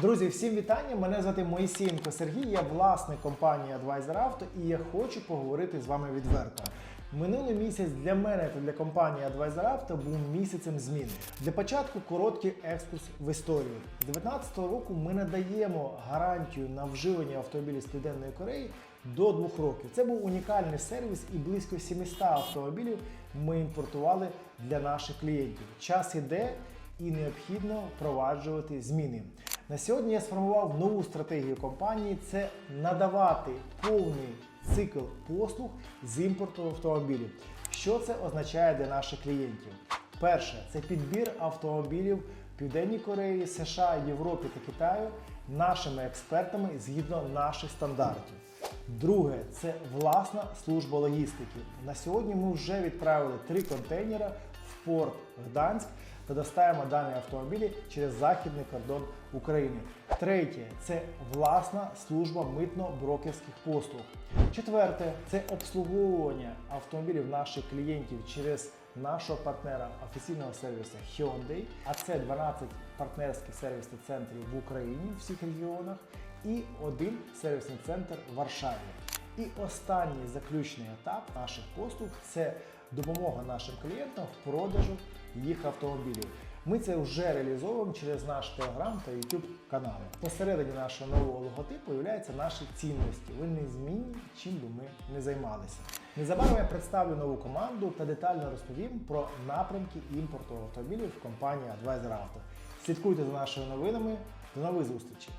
Друзі, всім вітання! Мене звати Моїсієнко Сергій, я власник компанії Advisor Auto і я хочу поговорити з вами відверто. Минулий місяць для мене та для компанії Advisor Auto був місяцем змін. Для початку короткий екскурс в історію. З 2019 року ми надаємо гарантію на вживання автомобілів з Південної Кореї до двох років. Це був унікальний сервіс і близько 700 автомобілів ми імпортували для наших клієнтів. Час іде і необхідно впроваджувати зміни. На сьогодні я сформував нову стратегію компанії: це надавати повний цикл послуг з імпорту автомобілів. Що це означає для наших клієнтів? Перше, це підбір автомобілів Південній Кореї, США, Європі та Китаю нашими експертами згідно наших стандартів. Друге, це власна служба логістики. На сьогодні ми вже відправили три контейнера порт Гданськ та доставимо дані автомобілі через західний кордон України. Третє це власна служба митно-брокерських послуг. Четверте це обслуговування автомобілів наших клієнтів через нашого партнера офіційного сервісу Hyundai, а це 12 партнерських сервісних центрів в Україні в всіх регіонах і один сервісний центр в Варшаві. І останній заключний етап наших послуг це допомога нашим клієнтам в продажу їх автомобілів. Ми це вже реалізовуємо через наш телеграм та YouTube канали. Посередині нашого нового логотипу являються наші цінності. Вони незмінні, чим би ми не займалися. Незабаром я представлю нову команду та детально розповім про напрямки імпорту автомобілів в компанії Advisor Auto. Слідкуйте за нашими новинами. До нових зустрічей!